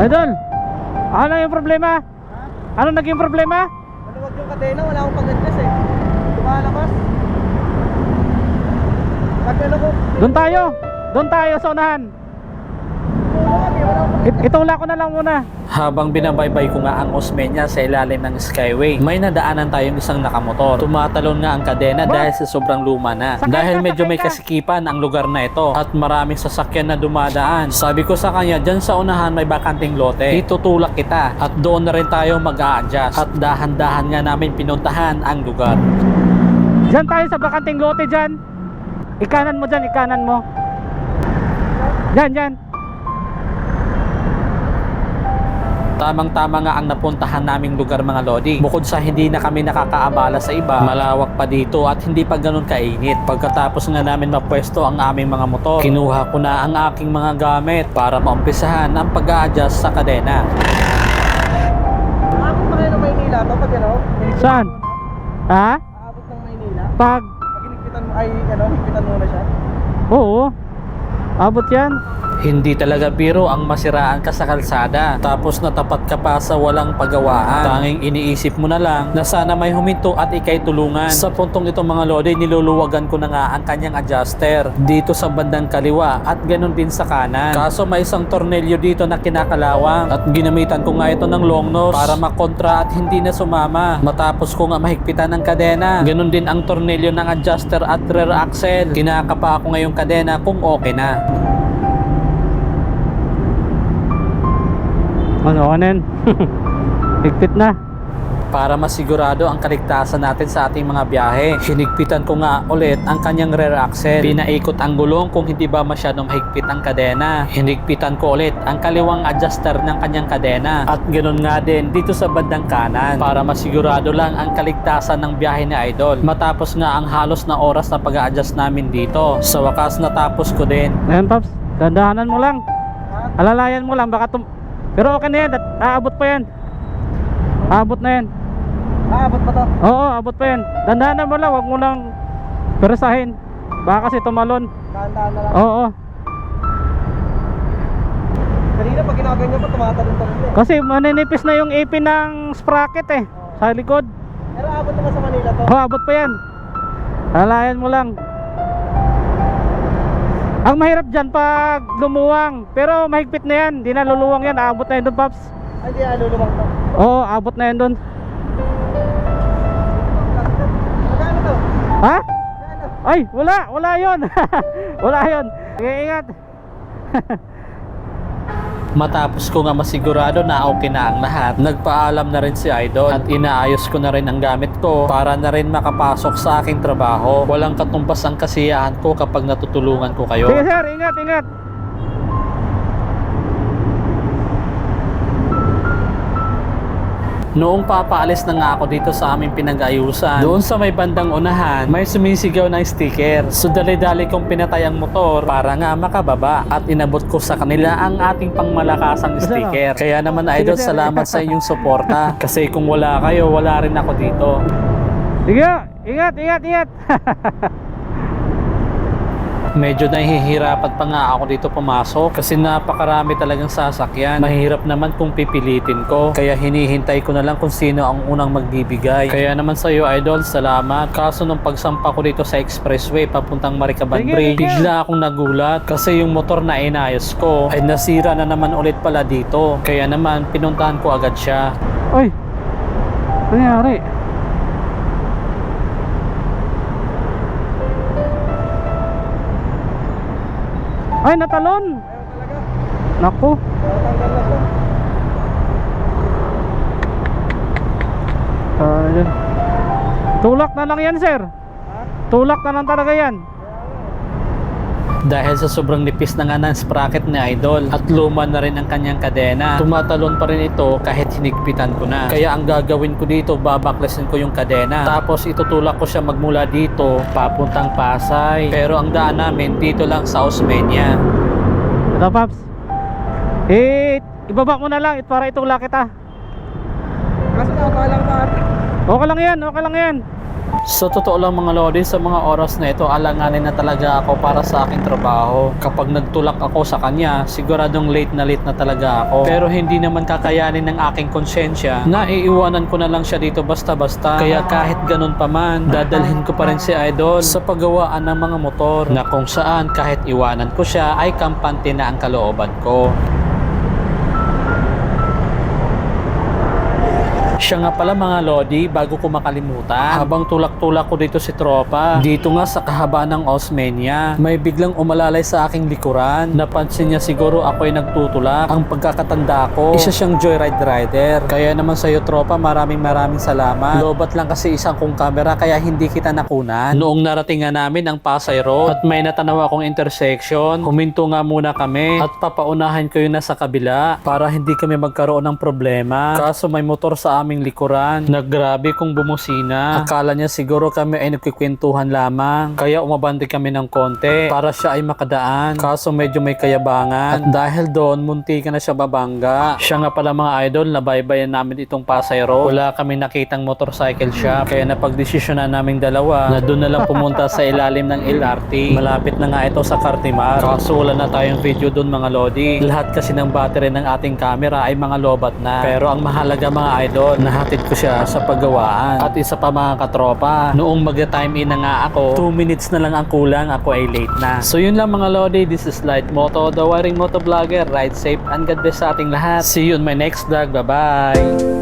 Idol, ano yung problema? Ano naging problema? Maluwag yung kadena, wala akong pag-adjust eh. Lumalabas. Pag ano ko, Doon tayo. Doon tayo sa unahan. It- itula ko na lang muna. Habang binabaybay ko nga ang Osmeña sa ilalim ng Skyway, may nadaanan tayong isang nakamotor. Tumatalon nga ang kadena dahil sa sobrang luma na. Dahil medyo may ka. kasikipan ang lugar na ito at maraming sasakyan na dumadaan. Sabi ko sa kanya, dyan sa unahan may bakanting lote. Dito tulak kita at doon na rin tayo mag adjust At dahan-dahan nga namin pinuntahan ang lugar. Diyan tayo sa bakanting lote dyan. Ikanan mo dyan, ikanan mo. Dyan, dyan. Tamang-tama nga ang napuntahan naming lugar mga Lodi. Bukod sa hindi na kami nakakaabala sa iba, malawak pa dito at hindi pa ganun kainit. Pagkatapos nga namin mapwesto ang aming mga motor, kinuha ko na ang aking mga gamit para maumpisahan ang pag-a-adjust sa kadena. Aabot pa kayo ng Maynila to pag ano? hinigpitan Saan? na. Ha? Aabot ng Maynila. Pag, Pag hinigpitan mo, ay ano, higpitan mo na siya. oo. Abot yan. Hindi talaga biro ang masiraan ka sa kalsada tapos natapat ka pa sa walang pagawaan. Tanging iniisip mo na lang na sana may huminto at ikay tulungan. Sa puntong ito mga lodi, niluluwagan ko na nga ang kanyang adjuster dito sa bandang kaliwa at ganun din sa kanan. Kaso may isang tornilyo dito na kinakalawang at ginamitan ko nga ito ng long nose para makontra at hindi na sumama. Matapos ko nga mahigpitan ng kadena. Ganun din ang tornilyo ng adjuster at rear axle. Kinakapa ako ngayong kadena kung okay na. Ano, kanin? Higpit na. para masigurado ang kaligtasan natin sa ating mga biyahe. Hinigpitan ko nga ulit ang kanyang rear axle. Pinaikot ang gulong kung hindi ba masyadong mahigpit ang kadena. Hinigpitan ko ulit ang kaliwang adjuster ng kanyang kadena. At ganoon nga din dito sa bandang kanan para masigurado lang ang kaligtasan ng biyahe ni Idol. Matapos nga ang halos na oras na pag-a-adjust namin dito. Sa wakas natapos ko din. Ayan, Paps. Dandahanan mo lang. Alalayan mo lang. Baka tum... Pero okay na yan. at Aabot pa yan. Aabot na yan. Aabot pa to. Oo, abot pa yan. Dandahanan mo lang. Huwag mo lang peresahin. Baka kasi tumalon. Dahan-dahan na lang. Oo. Kanina pag ginaganyan pa, tumatalon-talon eh. Kasi maninipis na yung ipin ng sprocket eh. Sa likod. Pero aabot naman sa Manila to. Oo, abot pa yan. Alalayan mo lang. Ang mahirap dyan pag lumuwang. Pero mahigpit na yan. Di na luluwang yan. Aabot na yan doon, Paps. Ay, di, alulumang to. Oo, abot na yan doon. Magkano to? Ha? Ay, wala, wala yon. wala yon. Ingat. Matapos ko nga masigurado na okay na ang lahat, nagpaalam na rin si Idol at inaayos ko na rin ang gamit ko para na rin makapasok sa aking trabaho. Walang katumbas ang kasiyahan ko kapag natutulungan ko kayo. Sige, sir, ingat, ingat. Noong papaalis na nga ako dito sa aming pinag-ayusan, doon sa may bandang unahan, may sumisigaw ng sticker. So dali-dali kong pinatay ang motor para nga makababa at inabot ko sa kanila ang ating pangmalakasang sticker. Kaya naman idol, salamat sa inyong suporta. Kasi kung wala kayo, wala rin ako dito. Sige, ingat, ingat, ingat. Medyo nahihirapan pa nga ako dito pumasok kasi napakarami talagang sasakyan. Mahirap naman kung pipilitin ko. Kaya hinihintay ko na lang kung sino ang unang magbibigay. Kaya naman sa iyo idol, salamat. Kaso nung pagsampa ko dito sa expressway papuntang Maricaban Sige, Bridge, bigla akong nagulat kasi yung motor na inayos ko ay nasira na naman ulit pala dito. Kaya naman pinuntahan ko agad siya. Ano nangyari? Ay, natalon. Ayaw talaga. Naku. Yun. Tulak na lang yan, sir. Ha? Tulak na lang talaga yan. Dahil sa sobrang nipis na nga ng sprocket ni Idol at luma na rin ang kanyang kadena, tumatalon pa rin ito kahit hinigpitan ko na. Kaya ang gagawin ko dito, babaklasin ko yung kadena. Tapos itutulak ko siya magmula dito, papuntang Pasay. Pero ang daan namin dito lang sa Osmeña. Ito, Paps. Eh, ibaba mo na lang para itulak kita. Kaso na lang pa. Okay lang yan, okay lang yan. Sa totoo lang mga lodi, sa mga oras na ito, alanganin na talaga ako para sa aking trabaho. Kapag nagtulak ako sa kanya, siguradong late na late na talaga ako. Pero hindi naman kakayanin ng aking konsensya na iiwanan ko na lang siya dito basta-basta. Kaya kahit ganun pa man, dadalhin ko pa rin si Idol sa paggawaan ng mga motor na kung saan kahit iwanan ko siya ay kampante na ang kalooban ko. Siya nga pala mga Lodi, bago ko makalimutan, habang tulak-tulak ko dito si Tropa, dito nga sa kahaba ng Osmeña, may biglang umalalay sa aking likuran. Napansin niya siguro ako ay nagtutulak. Ang pagkakatanda ko, isa siyang joyride rider. Kaya naman sa'yo Tropa, maraming maraming salamat. Lobat lang kasi isang kong camera kaya hindi kita nakunan. Noong narating nga namin ang Pasay Road at may natanaw akong intersection, huminto nga muna kami at papaunahan ko yun na sa kabila para hindi kami magkaroon ng problema. Kaso may motor sa aming likuran. Naggrabe kung bumusina. Akala niya siguro kami ay nagkikwentuhan lamang. Kaya umabante kami ng konti para siya ay makadaan. Kaso medyo may kayabangan. At dahil doon, munti ka na siya babangga. Siya nga pala mga idol, nabaybayan namin itong Pasay Road. Wala kami nakitang motorcycle shop. Kaya napagdesisyon na naming dalawa na doon na lang pumunta sa ilalim ng LRT. Malapit na nga ito sa Cartimar. Kaso wala na tayong video doon mga Lodi. Lahat kasi ng battery ng ating camera ay mga lobat na. Pero ang mahalaga mga idol, nahatid ko siya sa paggawaan. At isa pa mga katropa, noong mag-time in na nga ako, 2 minutes na lang ang kulang, ako ay late na. So yun lang mga Lodi, this is Light Moto, the Wiring Moto Vlogger. Ride safe and God bless sa ating lahat. See you in my next vlog. Bye-bye!